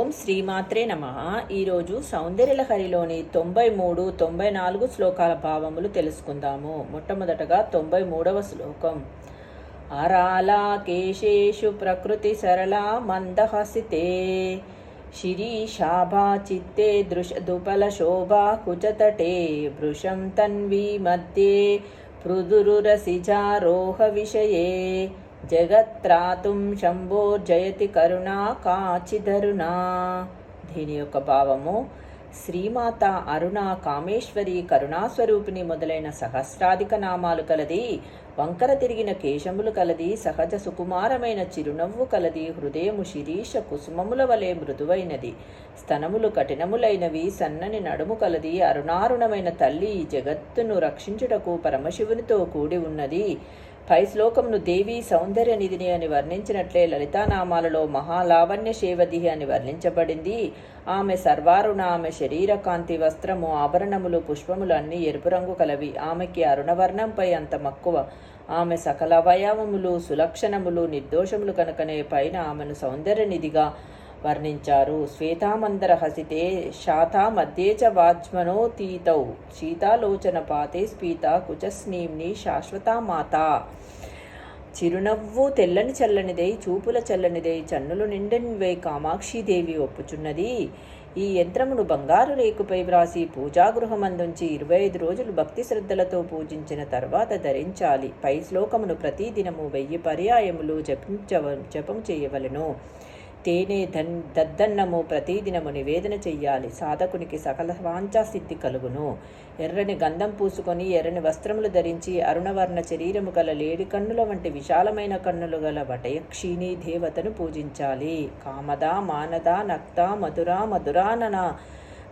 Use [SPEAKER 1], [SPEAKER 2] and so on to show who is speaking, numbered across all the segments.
[SPEAKER 1] ఓం శ్రీమాత్రే నమ. ఈరోజు సౌందర్యలహరిలోని తొంభై మూడు తొంభై నాలుగు శ్లోకాల భావములు తెలుసుకుందాము. మొట్టమొదటగా తొంభై మూడవ శ్లోకం. అరాలా కేశేషు ప్రకృతి సరళా మందహసితే. శిరీషాభా చిత్తే దృశ దుపల శోభా కుచతటే. వృషం తన్వీ మధ్యే పృదురురసిజారోహ విషయే. జగత్రాతుం శంభోర్జయతి కరుణా కాచిధరుణా దీని యొక్క భావము శ్రీమాత అరుణ కామేశ్వరి కరుణాస్వరూపిణి మొదలైన సహస్రాధిక నామాలు కలది వంకర తిరిగిన కేశములు కలది సహజ సుకుమారమైన చిరునవ్వు కలది హృదయము శిరీష కుసుమముల వలె మృదువైనది. స్తనములు కఠినములైనవి సన్నని నడుము కలది అరుణారుణమైన తల్లి జగత్తును రక్షించుటకు పరమశివునితో కూడి ఉన్నది. పై శ్లోకమును దేవి సౌందర్య నిధిని అని వర్ణించినట్లే లలితానామాలలో మహాలావణ్య శేవది అని వర్ణించబడింది. ఆమె సర్వారుణ ఆమె శరీర కాంతి వస్త్రము ఆభరణములు పుష్పములు అన్నీ ఎరుపు రంగు కలవి. ఆమెకి అరుణవర్ణంపై అంత మక్కువ. ఆమె సకల అవయవములు సులక్షణములు నిర్దోషములు కనుకనే పైన ఆమెను సౌందర్య నిధిగా వర్ణించారు. శ్వేతామందర హసితే శాతా మధ్యే చ వాజ్మనోతీతౌ శీతాలోచన పాతే స్పీత కుచస్నీమ్ని శాశ్వతా మాత. చిరునవ్వు తెల్లని చల్లనిదై చూపుల చల్లనిదై చన్నులు నిండనివై కామాక్షిదేవి ఒప్పుచున్నది. ఈ యంత్రమును బంగారు రేకుపై వ్రాసి పూజాగృహమందుంచి ఇరవై ఐదు రోజులు భక్తి శ్రద్ధలతో పూజించిన తర్వాత ధరించాలి. పై శ్లోకమును ప్రతిదినము వెయ్యి పర్యాయములు జపించవ జపం చేయవలెను. తేనె దన్ దద్దన్నము ప్రతిదినము నివేదన చెయ్యాలి. సాధకునికి సకల వాంఛాసిద్ధి కలుగును. ఎర్రని గంధం పూసుకొని ఎర్రని వస్త్రములు ధరించి అరుణవర్ణ శరీరము గల లేడి కన్నుల వంటి విశాలమైన కన్నులు గల వటయక్షిణీ దేవతను పూజించాలి. కామద మానద నక్త మధుర మధురానన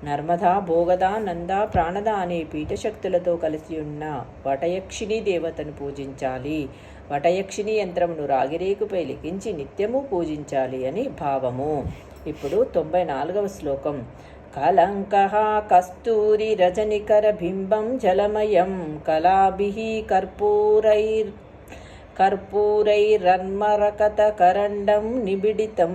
[SPEAKER 1] నర్మదా భోగద నంద ప్రాణద అనే పీఠశక్తులతో కలిసి ఉన్న వటయక్షిణి దేవతను పూజించాలి. వటయక్షిణి యంత్రమును రాగిరేకుపై లిఖించి నిత్యము పూజించాలి అని భావము. ఇప్పుడు తొంభై నాలుగవ శ్లోకం. కలంక కస్తూరి రజనికర బింబం జలమయం కలాభి కర్పూరైర్ కర్పూరైరన్మరకత కరండం నిబిడితం.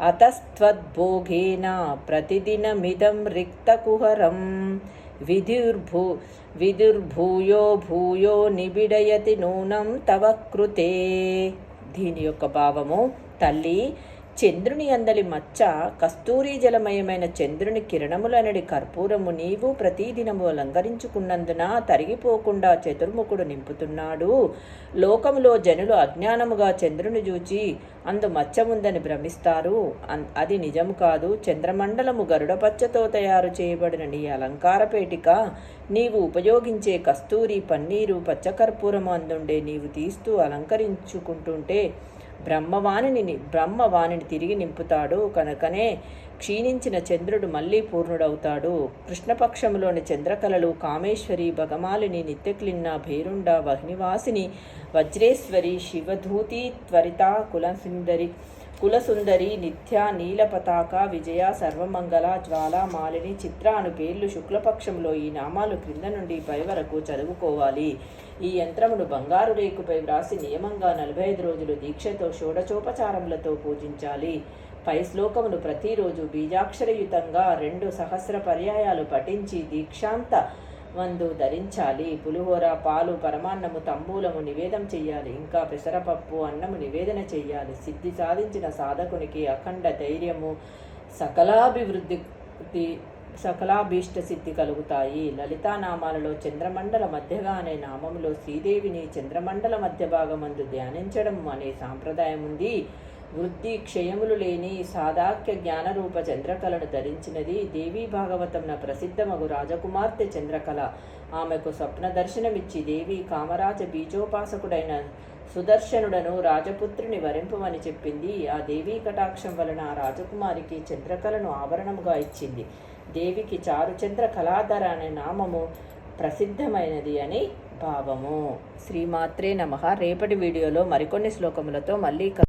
[SPEAKER 1] అతస్త్వద్భోగేన ప్రతిదినమిదం రిక్తకుహరం విధుర్భూ విదుర్భూయో భూయో నిబిడయతి నూనం తవ కృతే దీని యొక్క భావము తల్లి చంద్రుని అందలి మచ్చ కస్తూరి జలమయమైన చంద్రుని కిరణములనడి కర్పూరము నీవు ప్రతిదినము అలంకరించుకున్నందున తరిగిపోకుండా చతుర్ముఖుడు నింపుతున్నాడు. లోకములో జనులు అజ్ఞానముగా చంద్రుని చూచి అందు మచ్చముందని భ్రమిస్తారు. అది నిజము కాదు. చంద్రమండలము గరుడపచ్చతో తయారు చేయబడిన నీ అలంకార పేటిక. నీవు ఉపయోగించే కస్తూరి పన్నీరు పచ్చకర్పూరము అందుండే నీవు తీస్తూ అలంకరించుకుంటుంటే బ్రహ్మవాణిని బ్రహ్మవాణిని తిరిగి నింపుతాడు. కనుకనే క్షీణించిన చంద్రుడు మళ్ళీ పూర్ణుడవుతాడు. కృష్ణపక్షములోని చంద్రకళలు కామేశ్వరి భగమాలిని నిత్యక్లిన్న భేరుండ వహ్నివాసిని వజ్రేశ్వరి శివధూతి త్వరిత కులసుందరి కులసుందరి నిత్య నీల పతాక విజయ సర్వమంగళ జ్వాల మాలిని చిత్ర అను పేర్లు శుక్లపక్షంలో ఈ నామాలు క్రింద నుండి పై వరకు చదువుకోవాలి. ఈ యంత్రమును బంగారు రేకుపై వ్రాసి నియమంగా నలభై ఐదు రోజులు దీక్షతో షోడచోపచారములతో పూజించాలి. పై శ్లోకమును ప్రతిరోజు బీజాక్షరయుతంగా రెండు సహస్ర పర్యాయాలు పఠించి దీక్షాంత మందు ధరించాలి. పులిహోర పాలు పరమాన్నము తంబూలము నివేదం చెయ్యాలి. ఇంకా పెసరపప్పు అన్నము నివేదన చెయ్యాలి. సిద్ధి సాధించిన సాధకునికి అఖండ ధైర్యము సకలాభివృద్ధి సకలాభీష్ట సిద్ధి కలుగుతాయి. లలితానామాలలో చంద్రమండల మధ్యగా అనే నామములో శ్రీదేవిని చంద్రమండల మధ్య భాగమందు ధ్యానించడం అనే సాంప్రదాయం ఉంది వృద్ధి క్షయములు లేని సాదాక్య జ్ఞానరూప చంద్రకళను ధరించినది దేవీ భాగవతంన ప్రసిద్ధమగు రాజకుమార్తె చంద్రకళ. ఆమెకు స్వప్న దర్శనమిచ్చి దేవి కామరాజ బీజోపాసకుడైన సుదర్శనుడను రాజపుత్రుని వరింపమని చెప్పింది. ఆ దేవీ కటాక్షం వలన ఆ రాజకుమారికి చంద్రకళను ఆభరణముగా ఇచ్చింది. దేవికి చారుచంద్ర కళాధర అనే నామము ప్రసిద్ధమైనది అని భావము. శ్రీమాత్రే నమ. రేపటి వీడియోలో మరికొన్ని శ్లోకములతో మళ్ళీ